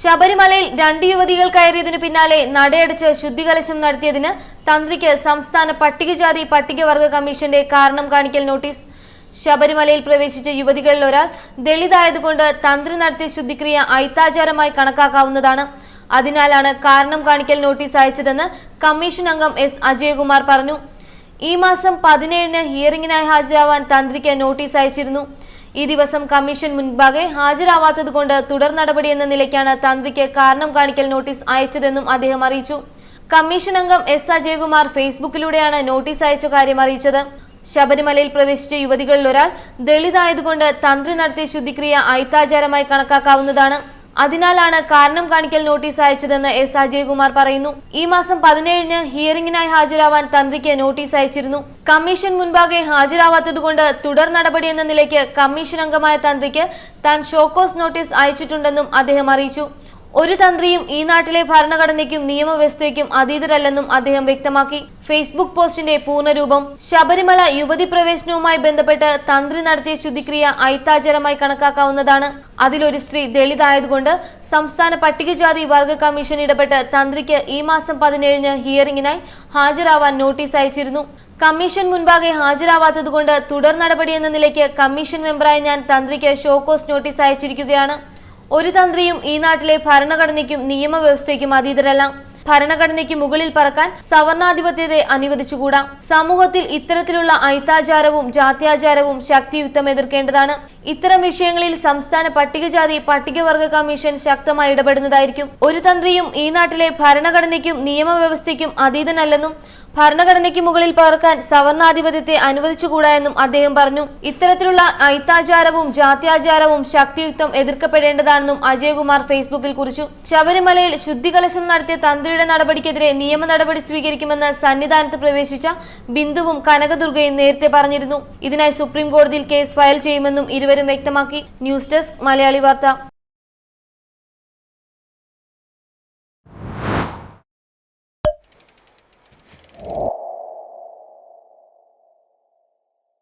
ശബരിമലയിൽ രണ്ട് യുവതികൾ കയറിയതിനു പിന്നാലെ നടയടച്ച് ശുദ്ധികലശം നടത്തിയതിന് തന്ത്രിക്ക് സംസ്ഥാന പട്ടികജാതി പട്ടികവർഗ കമ്മീഷന്റെ കാരണം കാണിക്കൽ നോട്ടീസ്. ശബരിമലയിൽ പ്രവേശിച്ച യുവതികളിൽ ഒരാൾ ദളിതായതുകൊണ്ട് തന്ത്രി നടത്തിയ ശുദ്ധിക്രിയ ഐത്താചാരമായി കണക്കാക്കാവുന്നതാണ്. അതിനാലാണ് കാരണം കാണിക്കൽ നോട്ടീസ് അയച്ചതെന്ന് കമ്മീഷൻ അംഗം എസ്. അജയകുമാർ പറഞ്ഞു. ഈ മാസം പതിനേഴിന് ഹിയറിംഗിനായി ഹാജരാവാൻ തന്ത്രിക്ക് നോട്ടീസ് അയച്ചിരുന്നു. ഈ ദിവസം കമ്മീഷൻ മുൻപാകെ ഹാജരാവാത്തതുകൊണ്ട് തുടർ എന്ന നിലയ്ക്കാണ് തന്ത്രിക്ക് കാരണം കാണിക്കൽ നോട്ടീസ് അയച്ചതെന്നും അദ്ദേഹം അറിയിച്ചു. കമ്മീഷൻ അംഗം എസ് അജയകുമാർ ഫേസ്ബുക്കിലൂടെയാണ് നോട്ടീസ് അയച്ച കാര്യം അറിയിച്ചത്. ശബരിമലയിൽ പ്രവേശിച്ച യുവതികളിൽ ഒരാൾ ദളിതായതുകൊണ്ട് തന്ത്രി നടത്തിയ ശുദ്ധിക്രിയ ഐത്താചാരമായി കണക്കാക്കാവുന്നതാണ്. അതിനാലാണ് കാരണം കാണിക്കൽ നോട്ടീസ് അയച്ചതെന്ന് എസ് അജയകുമാർ പറയുന്നു. ഈ മാസം പതിനേഴിന് ഹിയറിംഗിനായി ഹാജരാവാൻ തന്ത്രിക്ക് നോട്ടീസ് അയച്ചിരുന്നു. കമ്മീഷൻ മുൻപാകെ ഹാജരാവാത്തതുകൊണ്ട് തുടർ നടപടി എന്ന നിലയ്ക്ക് കമ്മീഷൻ അംഗമായ തന്ത്രിക്ക് താൻ ഷോക്കോസ് നോട്ടീസ് അയച്ചിട്ടുണ്ടെന്നും അദ്ദേഹം അറിയിച്ചു. ഒരു തന്ത്രിയും ഈ നാട്ടിലെ ഭരണഘടനയ്ക്കും നിയമവ്യവസ്ഥയ്ക്കും അതീതരല്ലെന്നും അദ്ദേഹം വ്യക്തമാക്കി. ഫേസ്ബുക്ക് പോസ്റ്റിന്റെ പൂർണരൂപം ശബരിമല യുവതി പ്രവേശനവുമായി ബന്ധപ്പെട്ട് തന്ത്രി നടത്തിയ ശുദ്ധിക്രിയ ഐത്താചാരമായി കണക്കാക്കാവുന്നതാണ്. അതിലൊരു സ്ത്രീ ദളിതായതുകൊണ്ട് സംസ്ഥാന പട്ടികജാതി വർഗ കമ്മീഷൻ ഇടപെട്ട് തന്ത്രിക്ക് ഈ മാസം പതിനേഴിന് ഹിയറിംഗിനായി ഹാജരാവാൻ നോട്ടീസ് അയച്ചിരുന്നു. കമ്മീഷൻ മുൻപാകെ ഹാജരാവാത്തതുകൊണ്ട് തുടർ നടപടി എന്ന നിലയ്ക്ക് കമ്മീഷൻ മെമ്പറായി ഞാൻ തന്ത്രിക്ക് ഷോക്കോസ് നോട്ടീസ് അയച്ചിരിക്കുകയാണ്. ഒരു തന്ത്രിയും ഈ നാട്ടിലെ ഭരണഘടനയ്ക്കും നിയമവ്യവസ്ഥയ്ക്കും അതീതരല്ല. ഭരണഘടനയ്ക്ക് മുകളിൽ പറക്കാൻ സവർണാധിപത്യത്തെ അനുവദിച്ചുകൂടാ. സമൂഹത്തിൽ ഇത്തരത്തിലുള്ള ഐത്താചാരവും ജാത്യാചാരവും ശക്തിയുക്തം എതിർക്കേണ്ടതാണ്. ഇത്തരം വിഷയങ്ങളിൽ സംസ്ഥാന പട്ടികജാതി പട്ടികവർഗ കമ്മീഷൻ ശക്തമായി ഇടപെടുന്നതായിരിക്കും. ഒരു തന്ത്രിയും ഈ നാട്ടിലെ ഭരണഘടനയ്ക്കും നിയമവ്യവസ്ഥയ്ക്കും അതീതനല്ലെന്നും ഭരണഘടനയ്ക്ക് മുകളിൽ പകർക്കാൻ സവർണാധിപത്യത്തെ അനുവദിച്ചുകൂടാ എന്നും അദ്ദേഹം പറഞ്ഞു. ഇത്തരത്തിലുള്ള ഐത്താചാരവും ജാത്യാചാരവും ശക്തിയുക്തം എതിർക്കപ്പെടേണ്ടതാണെന്നും അജയകുമാർ ഫേസ്ബുക്കിൽ കുറിച്ചു. ശബരിമലയിൽ ശുദ്ധികലശം നടത്തിയ തന്ത്രിയുടെ നടപടിക്കെതിരെ നിയമ നടപടി സ്വീകരിക്കുമെന്ന് സന്നിധാനത്ത് പ്രവേശിച്ച ബിന്ദുവും കനകദുർഗയും നേരത്തെ പറഞ്ഞിരുന്നു. ഇതിനായി സുപ്രീം കോടതിയിൽ കേസ് ഫയൽ ചെയ്യുമെന്നും ഇരുവരും വ്യക്തമാക്കി. ന്യൂസ് ഡെസ്ക് മലയാളി വാർത്ത.